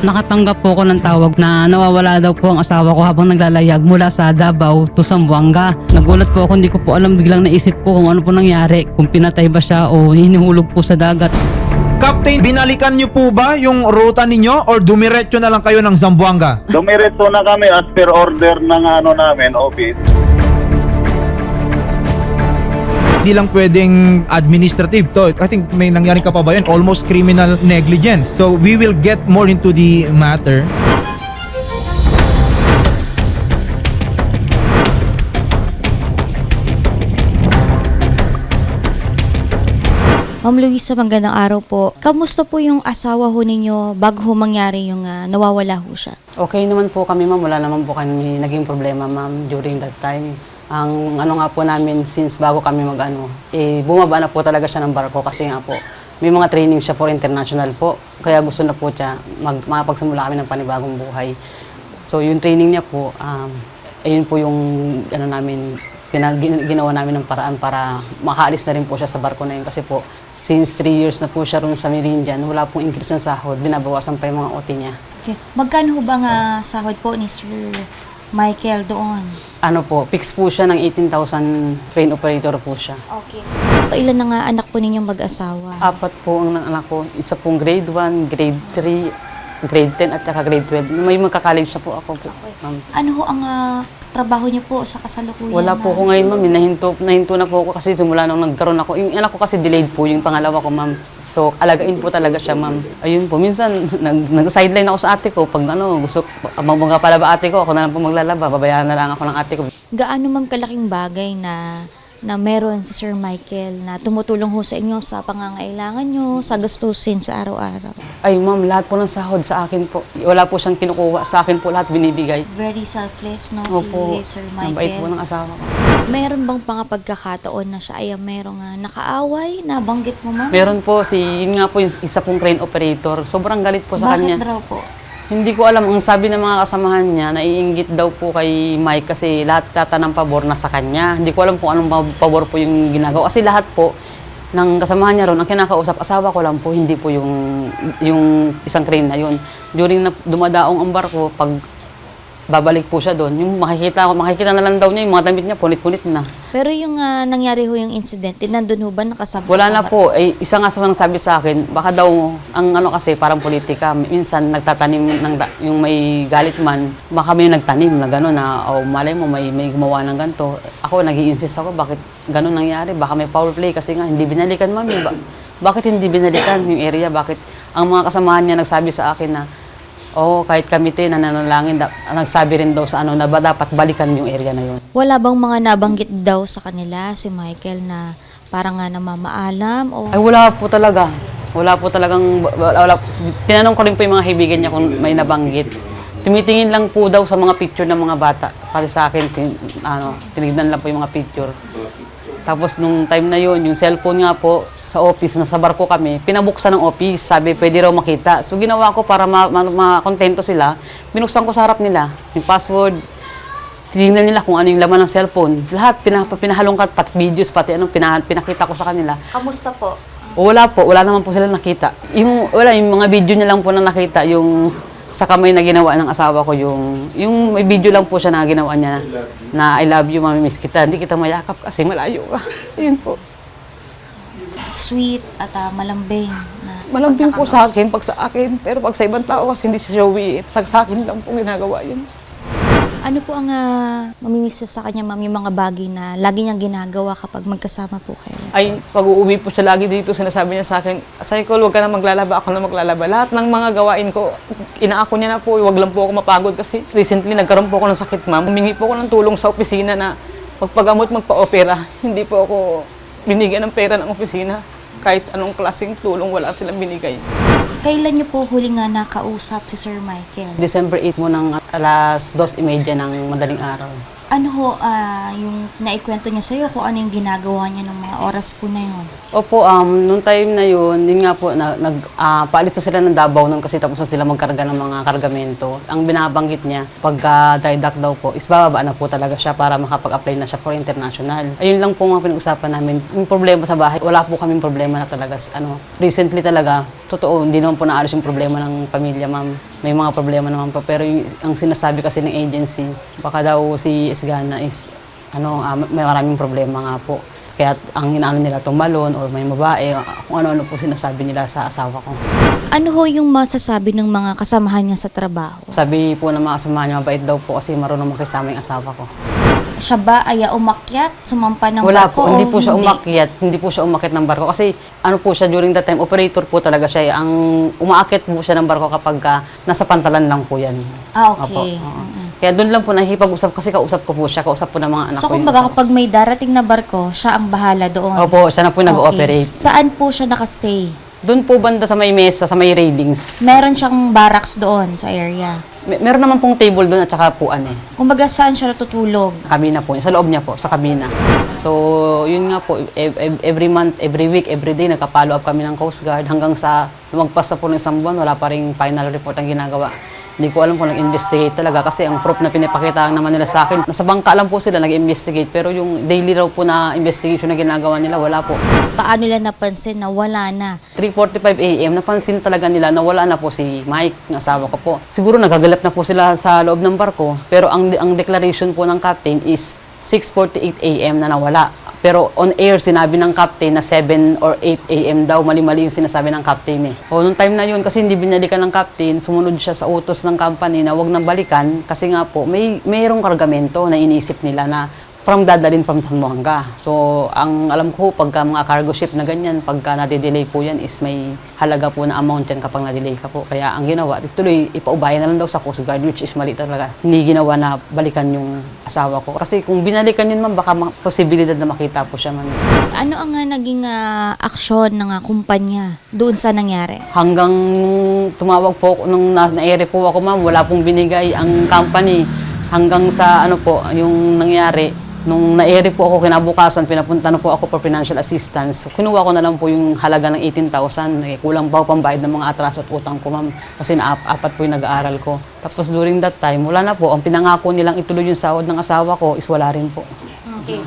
Nakatanggap po ako ng tawag na nawawala daw po ang asawa ko habang naglalayag mula sa Davao to Zamboanga. Nagulat po ako, hindi ko po alam, biglang naisip ko kung ano po nangyari, kung pinatay ba siya o hinihulog po sa dagat. Captain, binalikan niyo po ba yung ruta ninyo or dumiretso na lang kayo ng Zamboanga? Dumiretso na kami as per order ng ano namin, office. Hindi lang pwedeng administrative to. I think may nangyari ka pa ba yun? Almost criminal negligence. So we will get more into the matter. Ma'am Luisa, magandang araw po. Kamusta po yung asawa ho ninyo bago ho mangyari yung ah, nawawala ho siya? Okay naman po kami ma'am, wala naman po kami naging problema ma'am during that time. Ang ano nga po namin since bago kami mag-ano, eh bumaba na po talaga siya ng barko kasi nga po may mga training siya for international po. Kaya gusto na po siya mag, makapagsimula kami ng panibagong buhay. So yung training niya po, um, ayun po yung ano namin, pinag, gin- ginawa namin ng paraan para makaalis na rin po siya sa barko na yun. Kasi po, since 3 years na po siya ron sa Merindian, wala pong increase ng sahod, binabawasan pa yung mga OT niya. Okay. Magkano ba nga sahod po ni Sir Michael doon? Ano po, fix po siya ng 18,000 train operator po siya. Okay. Ilan na nga anak po ninyong mag-asawa? Apat po ang anak ko. Isa pong grade 1, grade 3, grade 10 at saka grade 12. May magka-college na po ako po. ma'am. Ano ho ang ah, trabaho niyo po sa kasalukuyan? Wala po na- ko ngayon, ma'am. Nahinto, nahinto na po ako kasi simula nung nagkaroon ako. Yung anak ko kasi delayed po yung pangalawa ko, ma'am. So, alagain po talaga siya, ma'am. Ayun po, minsan, nag, nag-sideline ako sa ate ko. Pag ano, gusto, magmungga pala ba ate ko, ako na lang po maglalaba. Babayaan na lang ako ng ate ko. Gaano ma'am kalaking bagay na na meron si Sir Michael na tumutulong ho sa inyo sa pangangailangan nyo, sa gastusin sa araw-araw? Ay, ma'am, lahat po ng sahod sa akin po. Wala po siyang kinukuha. Sa akin po lahat binibigay. Very selfless, no, Opo. si Sir Ang bait po Michael. ng asawa ko. Meron bang mga pagkakataon na siya ay merong ah, nakaaway? Nabanggit mo, ma'am? Meron po si, yun nga po yung isa pong crane operator. Sobrang galit po sa Bakit kanya. daw po? Hindi ko alam, ang sabi ng mga kasamahan niya, naiinggit daw po kay Mike kasi lahat yata ng pabor na sa kanya. Hindi ko alam kung anong pa- pabor po yung ginagawa. Kasi lahat po ng kasamahan niya ron, ang kinakausap, asawa ko lang po, hindi po yung, yung isang crane na yun. During na dumadaong ang barko, pag babalik po siya doon, yung makikita, makikita na lang daw niya, yung mga damit niya, punit-punit na. Pero yung ah, nangyari ho yung incident, eh, nandun ho ba nakasabot? Wala na po. Eh, isa nga sa mga sabi sa akin, baka daw, ang ano kasi, parang politika, minsan nagtatanim ng, da- yung may galit man, baka may nagtanim na gano'n na, o malay mo, may, may gumawa ng ganito. Ako, nag insist ako, bakit gano'n nangyari? Baka may foul play kasi nga, hindi binalikan, mami. Ba- bakit hindi binalikan yung area? Bakit ang mga kasamahan niya nagsabi sa akin na, oh, kahit kami na nanalangin, da- nagsabi rin daw sa ano, na ba dapat balikan yung area na yun. Wala bang mga nabanggit daw sa kanila si Michael na parang nga namamaalam o Ay, wala po talaga. Wala po talagang, wala, wala. Tinanong ko rin po yung mga kaibigan niya kung may nabanggit. Tumitingin lang po daw sa mga picture ng mga bata. Kasi sa akin, tin, ano, tinignan lang po yung mga picture. Tapos nung time na yon yung cellphone nga po sa office, nasa barko kami, pinabuksan ng office. Sabi, pwede raw makita. So ginawa ko para ma- ma- makontento sila, binuksan ko sa harap nila. Yung password, tinignan nila kung ano yung laman ng cellphone. Lahat, pinah- pinahalongkat, pati videos, pati anong pinah- pinakita ko sa kanila. Kamusta po? O, Wala po, wala naman po sila nakita. Yung, wala, yung mga video niya lang po na nakita, yung sa kamay na ginawa ng asawa ko, yung, yung may video lang po siya na ginawa niya na I love you, mami, miss kita. Hindi kita mayakap kasi malayo ka. Yun po. Sweet at ah, malambing. Na, Malambing po sa akin, pag sa akin. Pero pag sa ibang tao kasi hindi siya showy. Pag sa akin lang po ginagawa yun. Ano po ang uh, mamimiss sa kanya, ma'am, yung mga bagay na lagi niyang ginagawa kapag magkasama po kayo? ay pag uuwi po siya lagi dito, sinasabi niya sa akin, Cycle, huwag ka na maglalaba, ako na maglalaba. Lahat ng mga gawain ko, inaako niya na po, huwag lang po ako mapagod kasi recently nagkaroon po ako ng sakit, ma'am. Humingi po ako ng tulong sa opisina na magpagamot, magpa-opera. Hindi po ako binigyan ng pera ng opisina. Kahit anong klaseng tulong, wala silang binigay. Kailan niyo po huli nga nakausap si Sir Michael? December 8 mo ng alas 2.30 ng madaling araw. Ano ho ah, yung naikwento niya sa'yo kung ano yung ginagawa niya ng mga oras po na yun? Opo, um, nung time na yun, yun nga po, na, nag, ah, paalis na sila ng Davao nun kasi tapos na sila magkarga ng mga kargamento. Ang binabanggit niya, pagka dry dock daw po, is bababa na po talaga siya para makapag-apply na siya for international. Ayun lang po mga pinag-usapan namin. Yung problema sa bahay, wala po kaming problema na talaga. Ano, recently talaga, totoo, hindi naman po naalis yung problema ng pamilya, ma'am. May mga problema naman po. Pero yung, ang sinasabi kasi ng agency, baka daw si Isgana is, ano, ah, may maraming problema nga po. Kaya ang inaano nila tumalon or may babae, kung ano-ano po sinasabi nila sa asawa ko. Ano ho yung masasabi ng mga kasamahan niya sa trabaho? Sabi po ng mga kasama niya, mabait daw po kasi marunong makisama yung asawa ko. Siya ba ay umakyat, sumampa ng Wala barko? po, hindi o po siya umakyat, hindi po siya umakyat ng barko kasi ano po siya during that time, operator po talaga siya. eh. Ang umaakyat po siya ng barko kapag ka, nasa pantalan lang po yan. Ah, Opo, okay. oo. Kaya doon lang po nakikipag-usap kasi kausap ko po siya, kausap po ng mga anak So, ko. yung kumbaga kapag may darating na barko, siya ang bahala doon. Opo, siya na po yung Okay. nag-ooperate. Saan po siya nakastay? Doon po banda sa may mesa, sa may railings. Meron siyang barracks doon sa area. Mer- meron naman pong table doon at saka puan eh. Kumbaga, saan siya natutulog? Kabina po, sa loob niya po, sa kabina. So, yun nga po, ev- ev- every month, every week, every day, nagka-follow up kami ng Coast Guard hanggang sa lumagpas na po ng isang buwan, wala pa rin final report ang ginagawa. Hindi ko alam kung nag-investigate talaga kasi ang proof na pinapakita naman nila sa akin, nasa bangka lang po sila nag-investigate pero yung daily raw po na investigation na ginagawa nila, wala po. Paano nila napansin na wala na? 3.45 a.m., napansin talaga nila na wala na po si Mike, ng asawa ko po. Siguro nagagalap na po sila sa loob ng barko, pero ang, ang declaration po ng captain is 6.48 a.m. na nawala. Pero on air, sinabi ng captain na 7 or 8 a.m. daw. Mali-mali yung sinasabi ng captain eh. O, nung time na yun, kasi hindi binalikan ng captain, sumunod siya sa utos ng company na wag nang balikan kasi nga po, may mayroong kargamento na inisip nila na from dadalhin from Zamboanga. So, ang alam ko, pagka mga cargo ship na ganyan, pagka nade-delay po yan is may halaga po na amount yan kapag na-delay ka po. Kaya ang ginawa, tuloy, ipaubayan na lang daw sa Coast Guard, which is mali talaga. Hindi ginawa na balikan yung asawa ko. Kasi kung binalikan yun, ma'am, baka ma- posibilidad na makita po siya, ma'am. Ano ang ah, naging ah, aksyon ng ah, kumpanya doon sa nangyari? Hanggang tumawag po ako, nung na- na-ere po ako, ma'am, wala pong binigay ang company. Hanggang sa ano po, yung nangyari, nung na-ere po ako kinabukasan, pinapunta na po ako for financial assistance. Kinuha ko na lang po yung halaga ng 18,000. Eh, kulang pa po pambayad ng mga atraso at utang ko, ma'am. Kasi na apat po yung nag-aaral ko. Tapos during that time, wala na po. Ang pinangako nilang ituloy yung sahod ng asawa ko is wala rin po.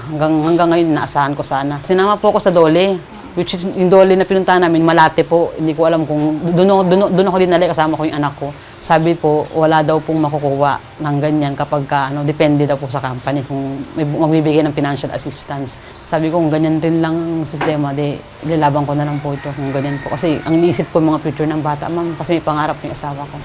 Hanggang, hanggang ngayon, naasahan ko sana. Sinama po ako sa Dole, which is yung Dole na pinuntahan namin, Malate po. Hindi ko alam kung, doon ako, doon, doon ako dinali kasama ko yung anak ko. Sabi po, wala daw pong makukuha ng ganyan kapag ka, ano, depende daw po sa company kung magbibigay ng financial assistance. Sabi ko, kung ganyan rin lang ang sistema, di, lilabang ko na lang po ito kung ganyan po. Kasi ang iniisip ko mga future ng bata, ma'am, kasi may pangarap yung asawa ko.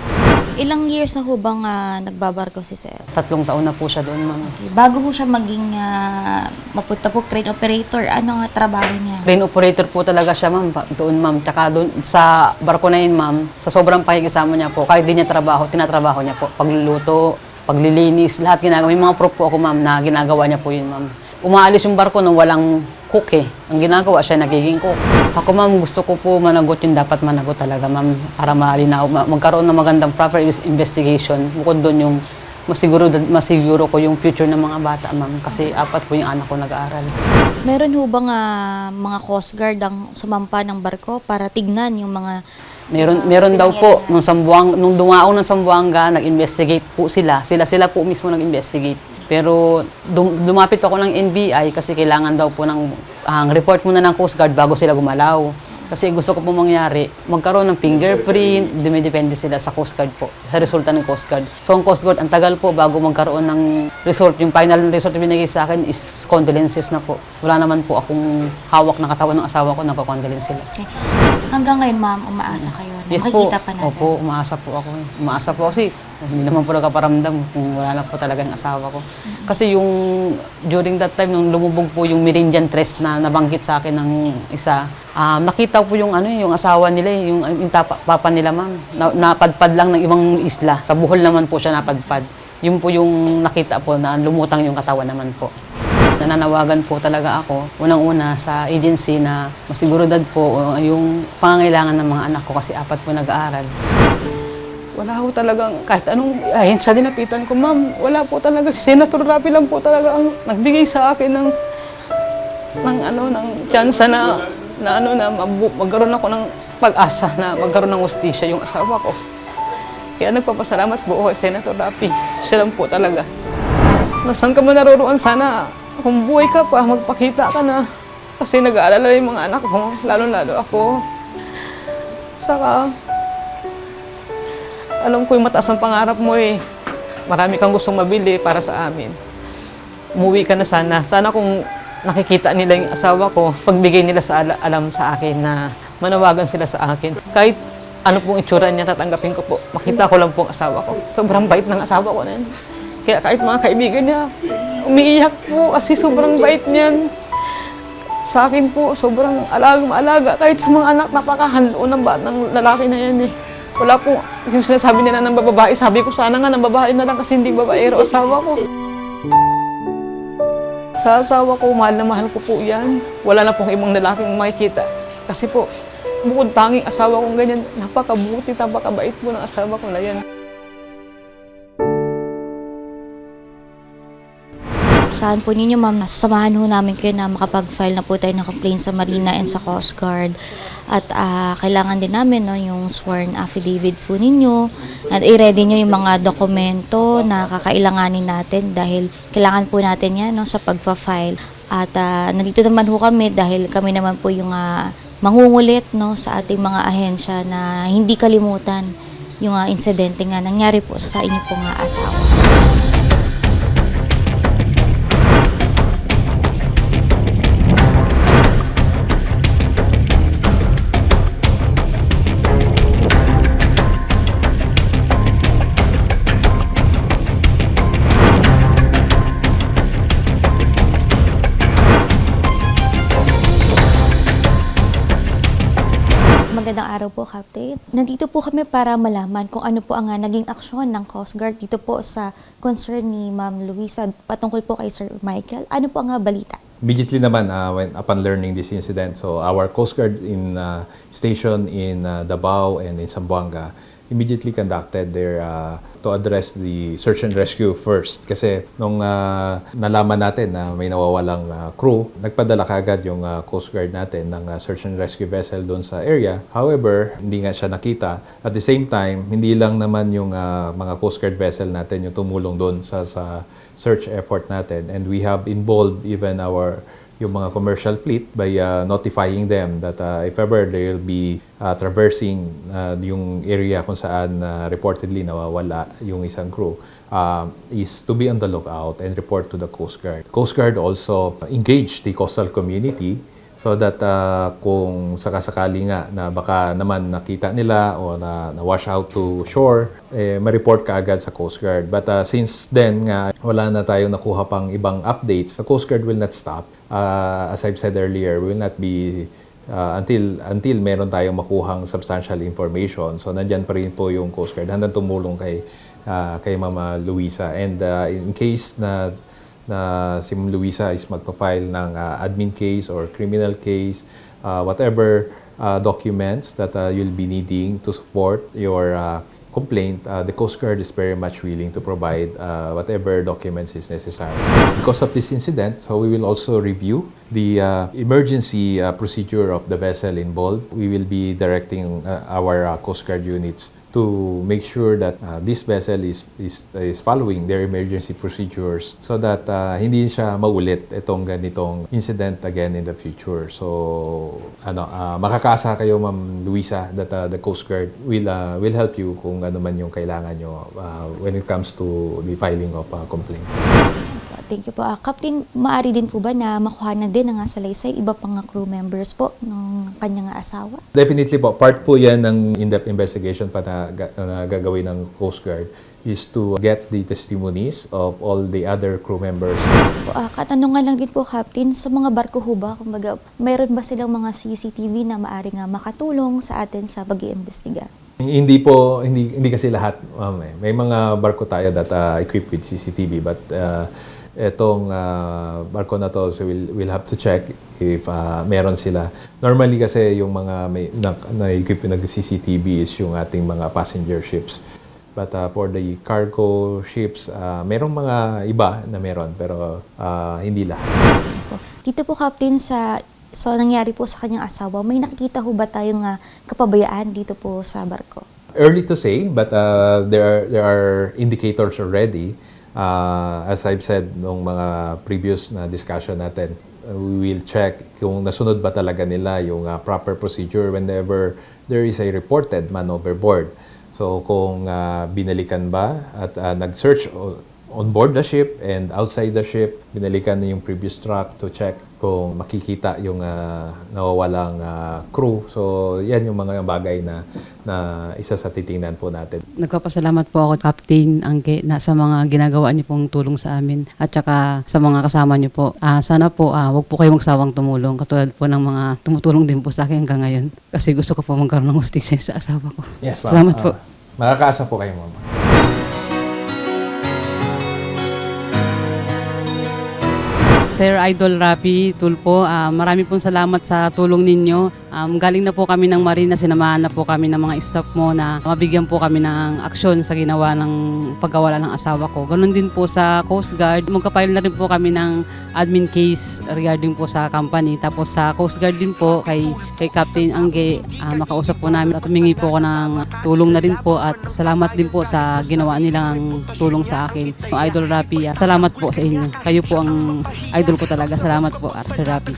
Ilang years na ho bang ah, nagbabarko si Sir? Tatlong taon na po siya doon, ma'am. Okay. Bago ho siya maging ah, mapunta po crane operator, ano nga trabaho niya? Crane operator po talaga siya, ma'am. Doon, ma'am. Tsaka doon, sa barko na yun, ma'am, sa sobrang pakikisama niya po, kahit di niya trabaho, tinatrabaho niya po. Pagluluto, paglilinis, lahat ginagawa. May mga proof po ako, ma'am, na ginagawa niya po yun, ma'am. Umaalis yung barko nung walang cook eh. Ang ginagawa siya, nagiging cook. Ako, ma'am, gusto ko po managot yung dapat managot talaga, ma'am, para malinaw, ma- magkaroon ng magandang proper investigation. Bukod doon yung masiguro, masiguro ko yung future ng mga bata, ma'am, kasi apat po yung anak ko nag-aaral. Meron ho bang ah, mga Coast Guard ang sumampa ng barko para tignan yung mga Meron meron daw po nung Sambuang nung dumaong ng Sambuanga, nag-investigate po sila. Sila sila po mismo nag-investigate. Pero dum- dumapit ako ng NBI kasi kailangan daw po ng ang report muna ng Coast Guard bago sila gumalaw. Kasi gusto ko po mangyari, magkaroon ng fingerprint, dumidepende sila sa Coast Guard po, sa resulta ng Coast Guard. So ang Coast Guard, ang tagal po bago magkaroon ng result. Yung final result na binigay sa akin is condolences na po. Wala naman po akong hawak na katawan ng asawa ko, nagpa-condolence sila. Okay. Hanggang ngayon, ma'am, umaasa kayo Yes po. makikita pa natin. Opo, umaasa po ako. Umaasa po kasi hindi naman po nagkaparamdam kung wala na po talaga yung asawa ko. Kasi yung during that time, nung lumubog po yung Merindian Trust na nabanggit sa akin ng isa, um, nakita po yung ano yung asawa nila, yung, yung tapa, papa nila ma'am. Na, napadpad lang ng ibang isla. Sa Bohol naman po siya napadpad. Yun po yung nakita po na lumutang yung katawan naman po. Nananawagan po talaga ako, unang-una sa agency na masiguridad po yung pangangailangan ng mga anak ko kasi apat po nag-aaral. Wala ho talagang, kahit anong ahensya dinapitan ko, ma'am, wala po talaga. Si Senator Rapi lang po talaga ang nagbigay sa akin ng, ng ano, ng chance na, na ano, na magkaroon ako ng pag-asa na magkaroon ng ustisya yung asawa ko. Kaya nagpapasalamat po ako kay Senator Rapi. Siya lang po talaga. Nasaan ka man naroroon, sana kung buhay ka pa, magpakita ka na. Kasi nag-aalala yung mga anak ko, lalo-lalo ako. Saka, alam ko yung mataas ang pangarap mo eh. Marami kang gustong mabili para sa amin. Umuwi ka na sana. Sana kung nakikita nila yung asawa ko, pagbigay nila sa ala- alam sa akin na manawagan sila sa akin. Kahit ano pong itsura niya, tatanggapin ko po. Makita ko lang po ang asawa ko. Sobrang bait ng asawa ko na yun. Kaya kahit mga kaibigan niya, umiiyak po kasi sobrang bait niyan. Sa akin po, sobrang alagang alaga. Kahit sa mga anak, napaka-hands-on ng batang lalaki na yan eh. Wala po, yung sinasabi nila ng babae, sabi ko sana nga ng babae na lang kasi hindi babaero asawa ko. Sa asawa ko, mahal na mahal ko po yan. Wala na pong ibang lalaking makikita. Kasi po, bukod tanging asawa kong ganyan, napakabuti, napakabait po ng asawa ko na yan. Saan po ninyo ma'am, nasasamahan ho namin kayo na makapag-file na po tayo ng complaint sa Marina and sa Coast Guard. At ah, kailangan din namin no, yung sworn affidavit po ninyo. At i-ready nyo yung mga dokumento na kakailanganin natin dahil kailangan po natin yan no, sa pagpa-file. At ah, nandito naman ho kami dahil kami naman po yung ah, mangungulit no, sa ating mga ahensya na hindi kalimutan yung ah, insidente nga nangyari po sa inyo pong ah, asawa. Magandang araw po, Captain. Nandito po kami para malaman kung ano po ang ah, naging aksyon ng Coast Guard dito po sa concern ni Ma'am Luisa patungkol po kay Sir Michael. Ano po ang ah, balita? Immediately naman uh, when upon learning this incident, so our Coast Guard in uh, station in uh, Davao and in Zamboanga immediately conducted their uh, to address the search and rescue first kasi nung uh, nalaman natin na may nawawalang uh, crew, nagpadala kagad yung uh, Coast Guard natin ng uh, search and rescue vessel doon sa area. However, hindi nga siya nakita. At the same time, hindi lang naman yung uh, mga Coast Guard vessel natin yung tumulong doon sa sa search effort natin and we have involved even our yung mga commercial fleet by uh, notifying them that uh, if ever they'll be uh, traversing uh, yung area kung saan uh, reportedly nawawala yung isang crew uh, is to be on the lookout and report to the Coast Guard. Coast Guard also engaged the coastal community so that uh, kung sakasakali nga na baka naman nakita nila o na, na wash out to shore, eh, ma-report ka agad sa Coast Guard. But uh, since then nga wala na tayong nakuha pang ibang updates, the Coast Guard will not stop. Uh, as I've said earlier, we will not be uh, until until meron tayong makuhang substantial information. So nandyan pa rin po yung Coast Guard handang tumulong kay uh, kay Mama Luisa. And uh, in case na na si Ma'am Luisa is magpa-file ng uh, admin case or criminal case, uh, whatever uh, documents that uh, you'll be needing to support your uh, complaint, uh, the Coast Guard is very much willing to provide uh, whatever documents is necessary. Because of this incident, so we will also review the uh, emergency uh, procedure of the vessel involved. We will be directing uh, our uh, Coast Guard units to make sure that uh, this vessel is, is is following their emergency procedures so that uh, hindi siya maulit itong ganitong incident again in the future. So ano uh, makakasa kayo Ma'am Luisa that uh, the Coast Guard will uh, will help you kung ano man yung kailangan nyo uh, when it comes to the filing of a complaint. Thank you po. Ah, Captain, maari din po ba na makuha na din ng salaysay iba pang nga crew members po ng kanyang asawa? Definitely po, part po yan ng in-depth investigation pa na, ga- na gagawin ng Coast Guard is to get the testimonies of all the other crew members. Ah, katanungan lang din po, Captain, sa mga barko ho ba, kumbaga, mayroon ba silang mga CCTV na maari nga makatulong sa atin sa pag-iimbestiga? Hindi po, hindi, hindi kasi lahat. Um, eh. May mga barko tayo that uh, equipped with CCTV but uh, etong uh, barko na to so we'll, we'll have to check if uh, meron sila. Normally kasi yung mga may na, na-equip ng CCTV is yung ating mga passenger ships. But uh, for the cargo ships, uh, merong mga iba na meron pero uh, hindi lahat. Dito po, Captain, sa so nangyari po sa kanyang asawa, may nakikita ho ba tayong nga kapabayaan dito po sa barko? early to say, but uh, there are there are indicators already. Uh, as I've said nung mga previous na discussion natin, uh, we will check kung nasunod ba talaga nila yung uh, proper procedure whenever there is a reported man overboard. So kung uh, binalikan ba at uh, nag-search on board the ship and outside the ship, binalikan na yung previous truck to check kung makikita yung uh, nawawalang uh, crew. So yan yung mga bagay na, na isa sa titingnan po natin. Nagpapasalamat po ako, Captain Angke, na sa mga ginagawa niyo pong tulong sa amin at saka sa mga kasama niyo po. Ah, sana po, ah, wag po kayong magsawang tumulong katulad po ng mga tumutulong din po sa akin hanggang ngayon. Kasi gusto ko po magkaroon ng hustisya sa asawa ko. Yes, ma'am. Salamat po. Ah, makakaasa po kayo, ma'am. Sir Idol Rapi Tulpo, ah, marami pong salamat sa tulong ninyo. Um, galing na po kami ng Marina, sinamahan na po kami ng mga staff mo na mabigyan po kami ng aksyon sa ginawa ng pagkawala ng asawa ko. Ganon din po sa Coast Guard. Magkapile na rin po kami ng admin case regarding po sa company. Tapos sa Coast Guard din po kay, kay Captain Angge, ah, makausap po namin at humingi po ako ng tulong na rin po at salamat din po sa ginawa nilang tulong sa akin. Idol Rapi, ah, salamat po sa inyo. Kayo po ang idol ko talaga. Salamat po, Sir Rapi.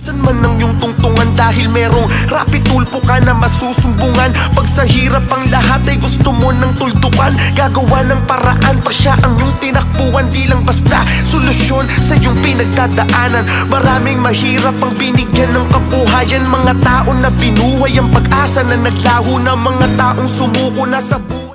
Dahil merong rapid tulpo ka na masusumbungan. Pag sa hirap ang lahat ay gusto mo ng tuldukan. Gagawa ng paraan pa siya ang iyong tinakbuhan. Di lang basta solusyon sa iyong pinagdadaanan. Maraming mahirap ang binigyan ng kabuhayan. Mga tao na binuhay ang pag-asa na naglaho na Mga taong sumuko na sa buhay